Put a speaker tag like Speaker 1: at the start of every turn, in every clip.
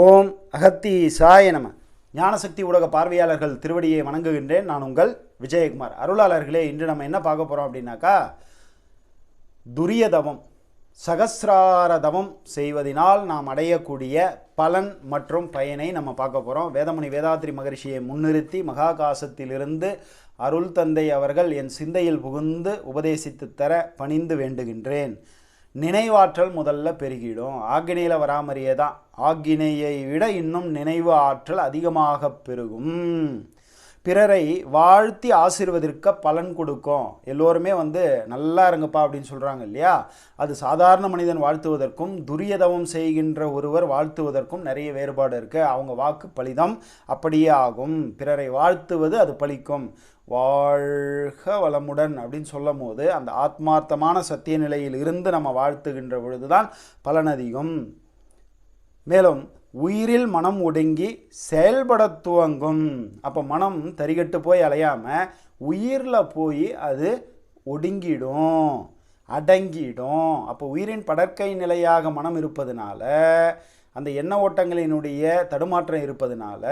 Speaker 1: ஓம் அகத்தி சாய நம. ஞானசக்தி ஊடக பார்வையாளர்கள் திருவடியை வணங்குகின்றேன். நான் உங்கள் விஜயகுமார். அருளாளர்களே இன்று நம்ம என்ன பார்க்க போகிறோம் அப்படின்னாக்கா துரியதவம் சகசிராரதவம் செய்வதனால் நாம் அடையக்கூடிய பலன் மற்றும் பயனை நம்ம பார்க்க போகிறோம் வேதமணி வேதாத்ரி மகரிஷியை முன்னிறுத்தி மகாகாசத்திலிருந்து அருள் தந்தை அவர்கள் என் சிந்தையில் புகுந்து உபதேசித்து தர பணிந்து வேண்டுகின்றேன். நினைவாற்றல் முதல்ல பெருகிடும். ஆக்கினையில் வராமறியே தான் ஆக்கினையை விட இன்னும் நினைவு ஆற்றல் அதிகமாக பெருகும். பிறரை வாழ்த்தி ஆசீர்வதிக்க பலன் கொடுக்கும். எல்லோருமே வந்து நல்லா இருங்கப்பா அப்படின்னு சொல்கிறாங்க இல்லையா? அது சாதாரண மனிதன் வாழ்த்துவதற்கும் துரியதவம் செய்கின்ற ஒருவர் வாழ்த்துவதற்கும் நிறைய வேறுபாடு இருக்குது அவங்க வாக்கு பலிதம் அப்படியே ஆகும். பிறரை வாழ்த்துவது அது பலிக்கும். வாழ்க வளமுடன் அப்படின்னு சொல்லும் போது அந்த ஆத்மார்த்தமான சத்திய நிலையில் இருந்து நம்ம வாழ்த்துகின்ற பொழுதுதான் பலன் அதிகம். மேலும் உயிரில் மனம் ஒடுங்கி செயல்பட துவங்கும். அப்போ மனம் தரிகட்டு போய் அலையாமல் உயிரில் போய் அது ஒடுங்கிடும் அடங்கிடும். அப்போ உயிரின் படற்கை நிலையாக மனம் இருப்பதனால அந்த எண்ண ஓட்டங்களினுடைய தடுமாற்றம் இருப்பதனால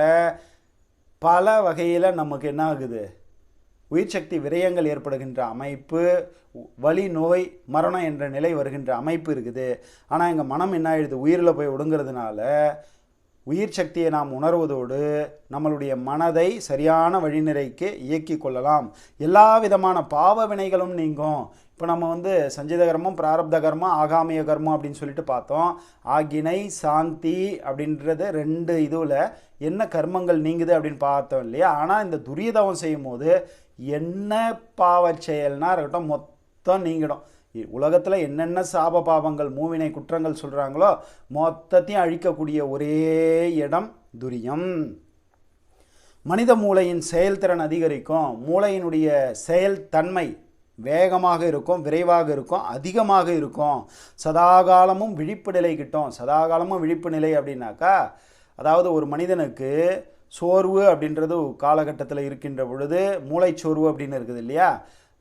Speaker 1: பல வகையில் நமக்கு என்ன ஆகுது? உயிர் சக்தி விரயங்கள் ஏற்படுகின்ற அமைப்பு வலி நோய் மரணம் என்ற நிலை வருகின்ற அமைப்பு இருக்குது. ஆனால் எங்கள் மனம் என்ன ஆயிடுது? உயிரில் போய் ஒடுங்கிறதுனால உயிர் சக்தியை நாம் உணர்வதோடு நம்மளுடைய மனதை சரியான வழிநிறைக்கு இயக்கி கொள்ளலாம். எல்லா விதமான பாவ வினைகளும் நீங்கும். இப்போ நம்ம வந்து சஞ்சீத கர்மம் பிராரப்த கர்மம் ஆகாமிய கர்மம் அப்படின்னு சொல்லிட்டு பார்த்தோம். ஆகினை சாந்தி அப்படின்றது ரெண்டு இதுவில் என்ன கர்மங்கள் நீங்குது அப்படின்னு பார்த்தோம் இல்லையா? ஆனால் இந்த துரியதவம் செய்யும் போது என்ன பாவச் செயல்னா இருக்கட்டும் மொத்தம் நீங்கிடும். உலகத்தில் என்னென்ன சாப பாவங்கள் மூவினை குற்றங்கள் சொல்கிறாங்களோ மொத்தத்தையும் அழிக்கக்கூடிய ஒரே இடம் துரியம். மனித மூளையின் செயல்திறன் அதிகரிக்கும். மூளையினுடைய செயல்தன்மை வேகமாக இருக்கும் விரைவாக இருக்கும் அதிகமாக இருக்கும். சதாகாலமும் விழிப்பு நிலை கிட்டும். சதாகாலமும் விழிப்பு நிலை அப்படின்னாக்கா அதாவது ஒரு மனிதனுக்கு சோர்வு அப்படின்றது காலகட்டத்தில் இருக்கின்ற பொழுது மூளைச்சோர்வு அப்படின்னு இருக்குது இல்லையா?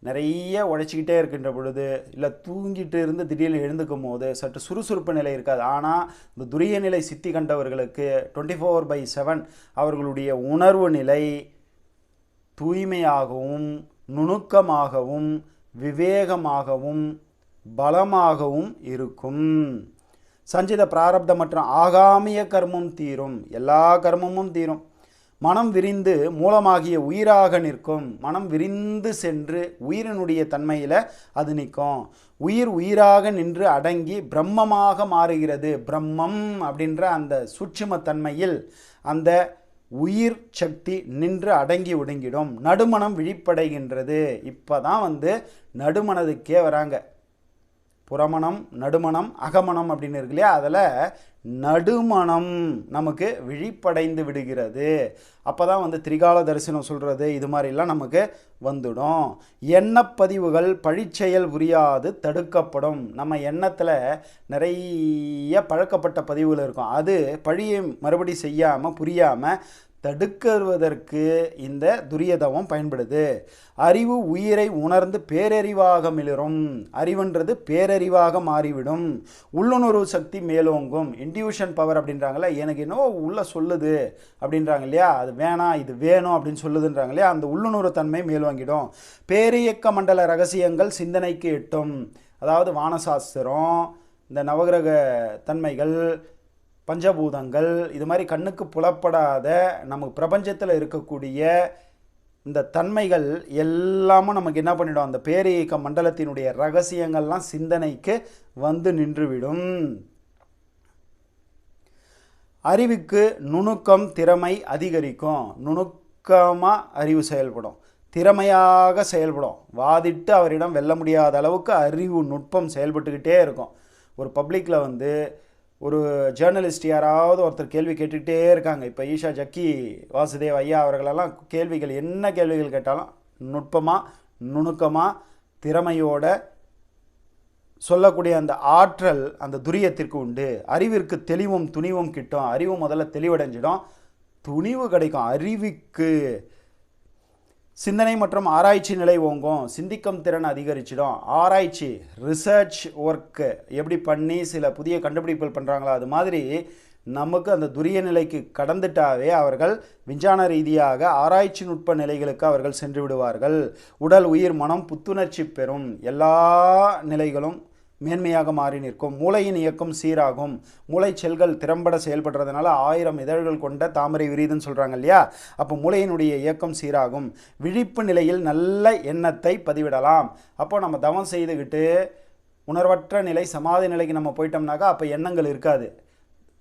Speaker 1: நிறைய உழைச்சிக்கிட்டே இருக்கின்ற பொழுது இல்லை தூங்கிட்டு இருந்து திடீர்னு எழுந்துக்கும் போது சற்று சுறுசுறுப்பு நிலை இருக்காது. ஆனால் இந்த துரிய நிலை சித்தி கண்டவர்களுக்கு டுவெண்ட்டி ஃபோர் பை செவன் அவர்களுடைய உணர்வு நிலை தூய்மையாகவும் நுணுக்கமாகவும் விவேகமாகவும் பலமாகவும் இருக்கும். சஞ்சித பிராரப்தம் மற்றும் ஆகாமிய கர்மம் தீரும். எல்லா கர்மமும் தீரும். மனம் விரிந்து மூலமாகிய உயிராக நிற்கும். மனம் விரிந்து சென்று உயிரினுடைய தன்மையில் அது நிற்கும். உயிர் உயிராக நின்று அடங்கி பிரம்மமாக மாறுகிறது. பிரம்மம் அப்படின்ற அந்த சூட்சும தன்மையில் அந்த உயிர் சக்தி நின்று அடங்கி ஒடுங்கிடும். நடுமணம் விழிப்படைகின்றது. இப்போ தான் வந்து நடுமணத்துக்கே வராங்க. புறமணம் நடுமணம் அகமணம் அப்படின்னு இருக்கு இல்லையா? அதில் நடுமணம் நமக்கு விழிப்படைந்து விடுகிறது. அப்போ தான் வந்து திரிகால தரிசனம் சொல்கிறது இது மாதிரிலாம் நமக்கு வந்துடும். எண்ணப்பதிவுகள் பழிச்செயல் புரியாது தடுக்கப்படும். நம்ம எண்ணத்தில் நிறைய பழக்கப்பட்ட பதிவுகள் இருக்கும். அது பழியை மறுபடி செய்யாமல் புரியாமல் தடுக்கறுவதற்கு இந்த துரியதவம் பயன்படுது. அறிவு உயிரை உணர்ந்து பேரறிவாக மிளரும். அறிவுன்றது பேரறிவாக மாறிவிடும். உள்ளுணர்வு சக்தி மேலோங்கும். இன்டியூஷன் பவர் அப்படின்றாங்களே எனக்கு என்னவோ உள்ள சொல்லுது அப்படின்றாங்க இல்லையா? அது வேணாம் இது வேணும் அப்படின்னு சொல்லுதுன்றாங்க இல்லையா? அந்த உள்ளுணர்வு தன்மை மேல்வாங்கிடும் பேரியக்க மண்டல ரகசியங்கள் சிந்தனைக்கு எட்டும். அதாவது வானசாஸ்திரம் இந்த நவகிரக தன்மைகள் பஞ்சபூதங்கள் இது மாதிரி கண்ணுக்கு புலப்படாத நமக்கு பிரபஞ்சத்தில் இருக்கக்கூடிய இந்த தன்மைகள் எல்லாமும் நமக்கு என்ன பண்ணிடும்? அந்த பேரியக்க மண்டலத்தினுடைய ரகசியங்கள்லாம் சிந்தனைக்கு வந்து நின்றுவிடும். அறிவுக்கு நுணுக்கம் திறமை அதிகரிக்கும். நுணுக்கமாக அறிவு செயல்படும். திறமையாக செயல்படும். வாதிட்டு அவரிடம் வெல்ல முடியாத அளவுக்கு அறிவு நுட்பம் செயல்பட்டுக்கிட்டே இருக்கும். ஒரு பப்ளிக்கில் வந்து ஒரு ஜேர்னலிஸ்ட் யாராவது ஒருத்தர் கேள்வி கேட்டுக்கிட்டே இருக்காங்க. இப்போ ஈஷா ஜக்கி வாசுதேவ் ஐயா அவர்களெல்லாம் கேள்விகள் என்ன கேள்விகள் கேட்டாலும் நுட்பமாக நுணுக்கமாக திறமையோட சொல்லக்கூடிய அந்த ஆற்றல் அந்த துரியத்திற்கு உண்டு. அறிவிற்கு தெளிவும் துணிவும் கிட்டும். அறிவு முதல்ல தெளிவடைஞ்சிடும். துணிவு கிடைக்கும். அறிவுக்கு சிந்தனை மற்றும் ஆராய்ச்சி நிலை ஓங்கும். சிந்திக்கும் திறன் அதிகரிச்சிடும். ஆராய்ச்சி ரிசர்ச் ஒர்க்கு எப்படி பண்ணி சில புதிய கண்டுபிடிப்புகள் பண்ணுறாங்களோ அது மாதிரி நமக்கு அந்த துரிய நிலைக்கு கடந்துட்டாவே அவர்கள் விஞ்ஞான ரீதியாக ஆராய்ச்சி நுட்ப நிலைகளுக்கு அவர்கள் சென்று விடுவார்கள். உடல் உயிர் மனம் புத்துணர்ச்சி பெறும். எல்லா நிலைகளும் மேன்மையாக மாறி நிற்கும். மூளையின் இயக்கம் சீராகும். மூளை செல்கள் திறம்பட செயல்படுறதுனால ஆயிரம் இதழ்கள் கொண்ட தாமரை விரிதுன்னு சொல்கிறாங்க இல்லையா? அப்போ மூளையினுடைய இயக்கம் சீராகும். விழிப்பு நிலையில் நல்ல எண்ணத்தை பதிவிடலாம். அப்போ நம்ம தவம் செய்துக்கிட்டு உணர்வற்ற நிலை சமாதி நிலைக்கு நம்ம போயிட்டோம்னாக்கா அப்போ எண்ணங்கள் இருக்காது.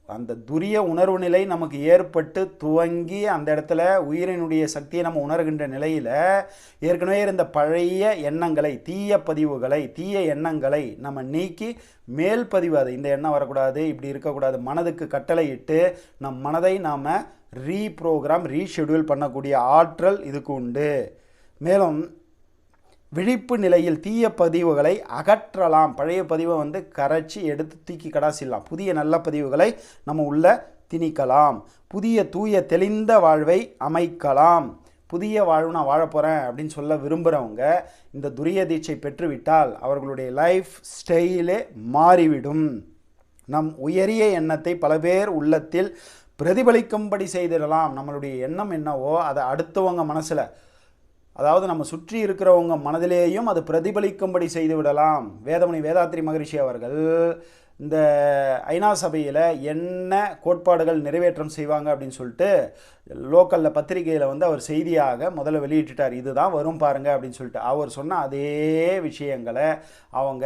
Speaker 1: அந்த துரிய உணர்வு நிலை நமக்கு ஏற்பட்டு துவங்கி அந்த இடத்துல உயிரினுடைய சக்தியை நம்ம உணர்கின்ற நிலையில் ஏற்கனவே இருந்த பழைய எண்ணங்களை தீய பதிவுகளை தீய எண்ணங்களை நம்ம நீக்கி மேல் பதிவு இந்த எண்ணம் வரக்கூடாது இப்படி இருக்கக்கூடாது மனதுக்கு கட்டளையிட்டு நம் மனதை நாம் ரீப்ரோக்ராம் ரீஷெடியூல் பண்ணக்கூடிய ஆற்றல் இதுக்கு உண்டு. மேலும் விழிப்பு நிலையில் தீய பதிவுகளை அகற்றலாம். பழைய பதிவை வந்து கரைச்சி எடுத்து தூக்கி கடாசிடலாம். புதிய நல்ல பதிவுகளை நம்ம உள்ள திணிக்கலாம். புதிய தூய தெளிந்த வாழ்வை அமைக்கலாம். புதிய வாழ்வு நான் வாழ போகிறேன் அப்படின்னு சொல்ல விரும்புகிறவங்க இந்த துரிய தீட்சை பெற்றுவிட்டால் அவர்களுடைய லைஃப் ஸ்டைலே மாறிவிடும். நம் உயரிய எண்ணத்தை பல பேர் உள்ளத்தில் பிரதிபலிக்கும்படி செய்திடலாம். நம்மளுடைய எண்ணம் என்னவோ அதை அடுத்தவங்க மனசில் அதாவது நம்ம சுற்றி இருக்கிறவங்க மனதிலேயும் அது பிரதிபலிக்கும்படி செய்து விடலாம். வேதமணி வேதாத்ரி மகரிஷி அவர்கள் இந்த ஐநா சபையில் என்ன கோட்பாடுகள் நிறைவேற்றம் செய்வாங்க அப்படின்னு சொல்லிட்டு லோக்கலில் பத்திரிகையில் வந்து அவர் செய்தியாக முதல்ல வெளியிட்டுட்டார். இதுதான் வரும் பாருங்கள் அப்படின்னு சொல்லிட்டு. அவர் சொன்ன அதே விஷயங்களை அவங்க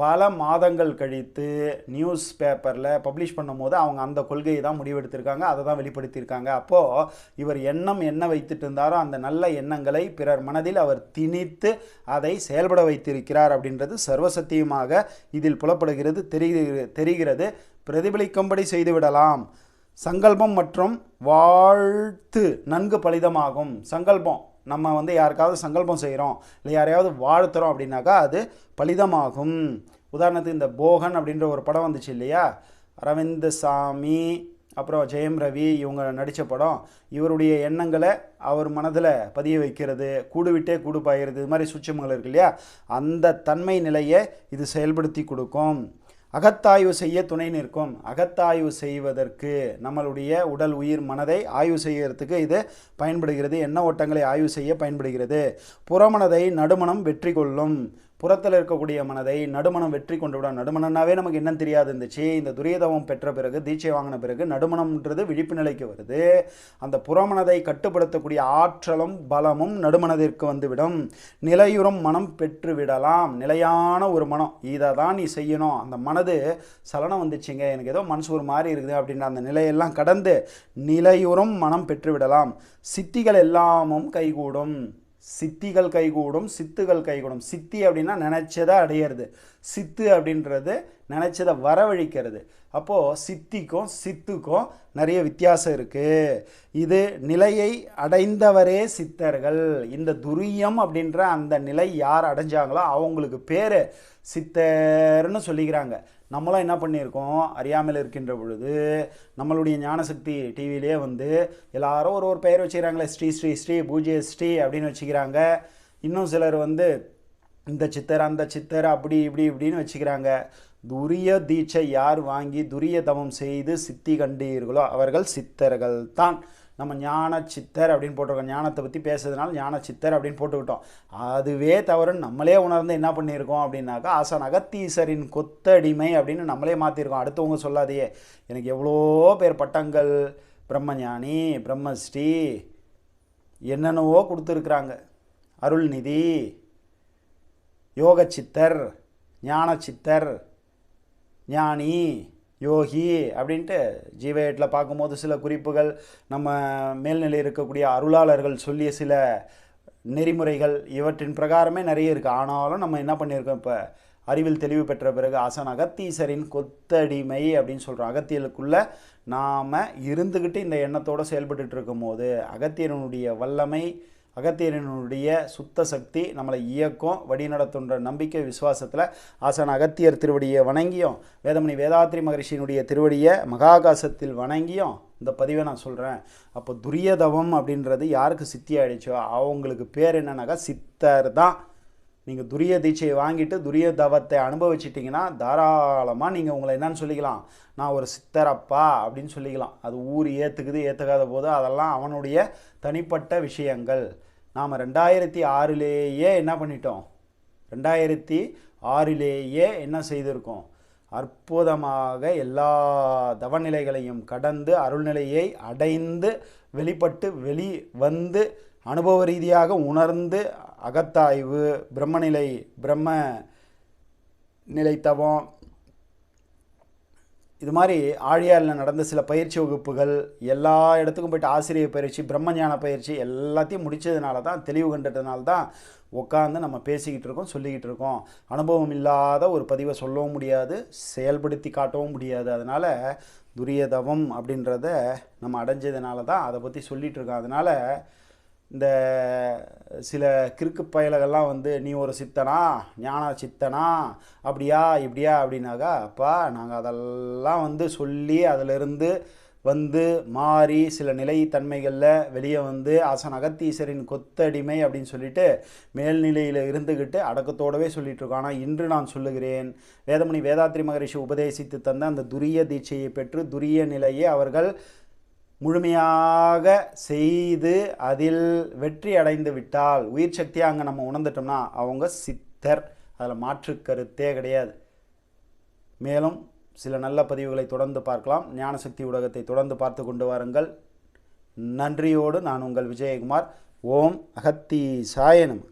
Speaker 1: பல மாதங்கள் கழித்து நியூஸ் பேப்பரில் பப்ளிஷ் பண்ணும்போது அவங்க அந்த கொள்கையை தான் முடிவெடுத்திருக்காங்க. அதை தான் வெளிப்படுத்தியிருக்காங்க. அப்போது இவர் எண்ணம் என்ன வைத்துட்டு இருந்தாரோ அந்த நல்ல எண்ணங்களை பிறர் மனதில் அவர் திணித்து அதை செயல்பட வைத்திருக்கிறார் அப்படின்றது சர்வசத்தியமாக இதில் புலப்படுகிறது தெரிகிறது தெரிகிறது. பிரதிபலிக்கும்படி செய்துவிடலாம் சங்கல்பம் மற்றும் வாழ்த்து நன்கு பலிதமாகும். சங்கல்பம். நம்ம வந்து யாருக்காவது சங்கல்பம் செய்கிறோம் இல்லை யாரையாவது வாழ்த்துறோம் அப்படின்னாக்கா அது பலிதமாகும். உதாரணத்துக்கு இந்த போகன் அப்படின்ற ஒரு படம் வந்துச்சு இல்லையா? அரவிந்த் சாமி அப்புறம் ஜெயம் ரவி இவங்க நடித்த படம். இவருடைய எண்ணங்களை அவர் மனதில் பதிய வைக்கிறது கூடுவிட்டே கூடு பாயிறது இது மாதிரி சுச்சமங்கள் இருக்கு இல்லையா? அந்த தன்மை நிலையை இது செயல்படுத்தி கொடுக்கும். அகத்தாய்வு செய்ய துணை நிற்கும். அகத்தாய்வு செய்வதற்கு நம்மளுடைய உடல் உயிர் மனதை ஆய்வு செய்யறதுக்கு இது பயன்படுகிறது. எண்ண ஓட்டங்களை ஆய்வு செய்ய பயன்படுகிறது. புறமனதை நடுமணம் வெற்றி கொள்ளும் புறத்தில் இருக்கக்கூடிய மனதை நடுமணம் வெற்றி கொண்டு விடும். நடுமணம்னாவே நமக்கு என்ன தெரியாது. இருந்துச்சு இந்த துரியதவம் பெற்ற பிறகு தீட்சை வாங்கின பிறகு நடுமணம்ன்றது விழிப்பு நிலைக்கு வருது. அந்த புறமனதை கட்டுப்படுத்தக்கூடிய ஆற்றலும் பலமும் நடுமனதிற்கு வந்துவிடும். நிலையுறும் மனம் பெற்று விடலாம். நிலையான ஒரு மனம். இதை தான் நீ செய்யணும். அந்த மனது சலனம் வந்துச்சுங்க. எனக்கு ஏதோ மனசு ஒரு மாதிரி இருக்குது அப்படின்ற அந்த நிலையெல்லாம் கடந்து நிலையுறும் மனம் பெற்று விடலாம். சித்திகள் எல்லாமும் கைகூடும். சித்திகள் கைகூடும் சித்துகள் கைகூடும். சித்தி அப்படின்னா நினச்சதை அடையிறது. சித்து அப்படின்றது நினச்சதை வரவழிக்கிறது. அப்போது சித்திக்கும் சித்துக்கும் நிறைய வித்தியாசம் இருக்குது இது நிலையை அடைந்தவரே சித்தர்கள். இந்த துரியம் அப்படின்ற அந்த நிலை யார் அடைஞ்சாங்களோ அவங்களுக்கு பேர் சித்தர்னு சொல்லிக்கிறாங்க. நம்மளாம் என்ன பண்ணியிருக்கோம்? அறியாமல் இருக்கின்ற பொழுது நம்மளுடைய ஞானசக்தி டிவிலேயே வந்து எல்லாரும் ஒரு ஒரு பெயர் வச்சுக்கிறாங்களே ஸ்ரீ ஸ்ரீ ஸ்ரீ பூஜ்ய ஸ்ரீ அப்படின்னு வச்சுக்கிறாங்க. இன்னும் சிலர் வந்து இந்த சித்தர் அந்த சித்தர் அப்படி இப்படி இப்படின்னு வச்சுக்கிறாங்க. துரிய தீட்சை யார் வாங்கி துரிய தவம் செய்து சித்தி கண்டீர்களோ அவர்கள் சித்தர்கள் தான் நம்ம ஞான சித்தர் அப்படின்னு போட்டிருக்கோம். ஞானத்தை பற்றி பேசுறதுனால ஞான சித்தர் அப்படின்னு போட்டுக்கிட்டோம். அதுவே தவறுன்னு நம்மளே உணர்ந்து என்ன பண்ணியிருக்கோம் அப்படின்னாக்கா ஆசான் அகத்தீசரின் கொத்தடிமை அப்படின்னு நம்மளே மாற்றிருக்கோம் அடுத்தவங்க சொல்லாதையே எனக்கு எவ்வளோ பேர் பட்டங்கள் பிரம்மஞானி பிரம்மஸ்ரீ என்னென்னவோ கொடுத்துருக்குறாங்க. அருள்நிதி யோக சித்தர் ஞான சித்தர் ஞானி யோகி அப்படின்ட்டு ஜீவயட்டில் பார்க்கும்போது சில குறிப்புகள் நம்ம மேல்நிலை இருக்கக்கூடிய அருளாளர்கள் சொல்லிய சில நெறிமுறைகள் இவற்றின் பிரகாரமே நிறைய இருக்குது ஆனாலும் நம்ம என்ன பண்ணியிருக்கோம் இப்போ? அறிவில் தெளிவு பெற்ற பிறகு அசன் அகத்தீசரின் கொத்தடிமை அப்படின்னு சொல்கிறோம் அகத்தியலுக்குள்ளே நாம் இருந்துக்கிட்டு இந்த எண்ணத்தோடு செயல்பட்டுட்டு இருக்கும்போது அகத்தியனுடைய வல்லமை அகத்தியரினுடைய சுத்த சக்தி நம்மளை இயக்கும் வழிநடத்துன்ற நம்பிக்கை விசுவாசத்தில் ஆசான் அகத்தியர் திருவடியை வணங்கியும் வேதமணி வேதாத்ரி மகரிஷியினுடைய திருவடியை மகாகாசத்தில் வணங்கியும் இந்த பதிவை நான் சொல்கிறேன் அப்போ துரியதவம் அப்படின்றது யாருக்கு சித்தி ஆயிடுச்சோ அவங்களுக்கு பேர் என்னன்னாக்கா சித்தர் தான். நீங்கள் துரிய தீட்சையை வாங்கிட்டு துரிய தவத்தை அனுபவிச்சிட்டிங்கன்னா தாராளமாக நீங்கள் உங்களை என்னன்னு சொல்லிக்கலாம். நான் ஒரு சித்தரப்பா அப்படின்னு சொல்லிக்கலாம். அது ஊர் ஏற்றுக்குது ஏற்றுக்காத போது அதெல்லாம் அவனுடைய தனிப்பட்ட விஷயங்கள். நாம் ரெண்டாயிரத்தி ஆறிலேயே என்ன பண்ணிட்டோம்? ரெண்டாயிரத்தி ஆறிலேயே என்ன செய்திருக்கோம்? அற்புதமாக எல்லா தவநிலைகளையும் கடந்து அருள்நிலையை அடைந்து வெளிப்பட்டு வெளி வந்து அனுபவ ரீதியாக உணர்ந்து அகத்தாய்வு பிரம்மநிலை பிரம்ம நிலைத்தவம் இது மாதிரி ஆழியாரில் நடந்த சில பயிற்சி வகுப்புகள் எல்லா இடத்துக்கும் போயிட்டு ஆசிரியர் பயிற்சி பிரம்மஞான பயிற்சி எல்லாத்தையும் முடித்ததுனால தான் தெளிவு கண்டதுனால தான் உட்காந்து நம்ம பேசிக்கிட்டு இருக்கோம் சொல்லிக்கிட்டு இருக்கோம். அனுபவம் இல்லாத ஒரு பதிவை சொல்லவும் முடியாது செயல்படுத்தி காட்டவும் முடியாது. அதனால் துரியதவம் அப்படின்றத நம்ம அடைஞ்சதுனால தான் அதை பற்றி சொல்லிகிட்டு இருக்கோம். அதனால் இந்த சில கிறுக்கு பயலகெல்லாம் வந்து நீ ஒரு சித்தனா? ஞான சித்தனா? அப்படியா? இப்படியா? அப்படின்னாக்கா அப்பா நாங்கள் அதெல்லாம் வந்து சொல்லி அதிலிருந்து வந்து மாறி சில நிலைத்தன்மைகளில் வெளியே வந்து அசன் அகத்தீஸ்வரின் கொத்தடிமை அப்படின்னு சொல்லிட்டு மேல்நிலையில் இருந்துக்கிட்டு அடக்கத்தோடவே சொல்லிட்டு இருக்கோம் ஆனால் இன்று நான் சொல்லுகிறேன். வேதமணி வேதாத்ரி மகரிஷி உபதேசித்து தந்த அந்த துரிய தீட்சையை பெற்று துரிய நிலையை அவர்கள் முழுமையாக செய்து அதில் வெற்றி அடைந்து விட்டால் உயிர் சக்தியாக அங்கே நம்ம உணர்ந்துட்டோம்னா அவங்க சித்தர். அதில் மாற்று கருத்தே கிடையாது. மேலும் சில நல்ல பதிவுகளை தொடர்ந்து பார்க்கலாம். ஞானசக்தி ஊடகத்தை தொடர்ந்து பார்த்து கொண்டு வாருங்கள். நன்றியோடு நான் உங்கள் விஜயகுமார். ஓம் அகத்தி சாயனம்